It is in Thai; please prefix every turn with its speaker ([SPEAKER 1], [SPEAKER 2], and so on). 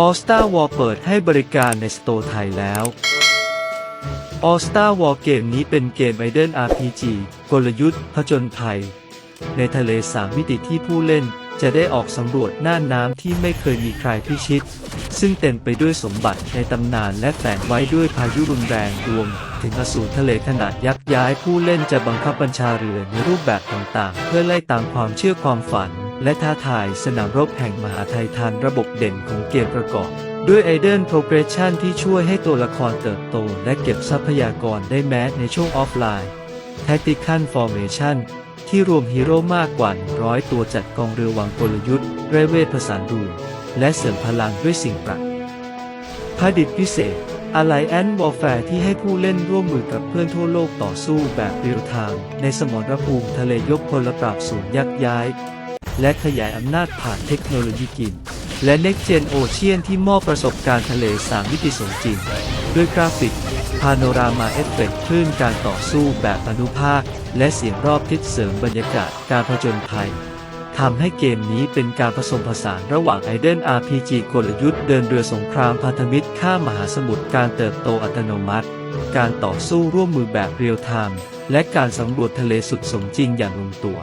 [SPEAKER 1] All Star War เปิดให้บริการในสโตร์ไทยแล้ว All Star War เกมนี้เป็นเกมไอเดน RPG กลยุทธ์ผจญภัย ในทะเลสามมิติที่ผู้เล่นจะได้ออกสำรวจน่านน้ำที่ไม่เคยมีใครพิชิต ซึ่งเต็มไปด้วยสมบัติในตำนานและแฝงไว้ด้วยพายุรุนแรงรวม ถึงอสูรทะเลขนาดยักษ์ย้ายผู้เล่นจะบังคับบัญชาเรือในรูปแบบต่างๆ เพื่อไล่ตามความเชื่อความฝัน และท้าทายสนามรบแห่งมหาไทยทานระบบเด่นของเกมประกอบ ด้วยไอเดนโปรเกรสชันที่ช่วยให้ตัวละครเติบโต และเก็บทรัพยากรได้แม้ในช่วงออฟไลน์ Tactical Formation ที่รวมฮีโร่มากกว่า100ตัวจัดกองเรือวางกลยุทธ์เรเวทผสานรูและเสริมพลังด้วยสิ่งประดิษฐ์พิเศษ Alliance Warfare ที่ให้ผู้เล่นร่วมมือกับเพื่อนทั่วโลกต่อสู้แบบเรียลไทม์ในสมรภูมิทะเลยกพลปราบสูญยักย้าย และขยายอำนาจผ่านเทคโนโลยีกิน และ Next Gen Ocean ที่มอบประสบการณ์ทะเล3มิติสมจริง ด้วยกราฟิก พาโนรามาเอฟเฟกต์คลื่นการต่อสู้แบบอนุภาค และเสียงรอบทิศเสริมบรรยากาศการผจญภัยทำให้เกมนี้เป็นการผสมผสานระหว่างไอเดน RPG กลยุทธ์เดินเรือสงครามพันธมิตรข้ามมหาสมุทรการเติบโตอัตโนมัติ การต่อสู้ร่วมมือแบบเรียลไทม์และการสำรวจทะเลสุดสมจริงอย่างลงตัว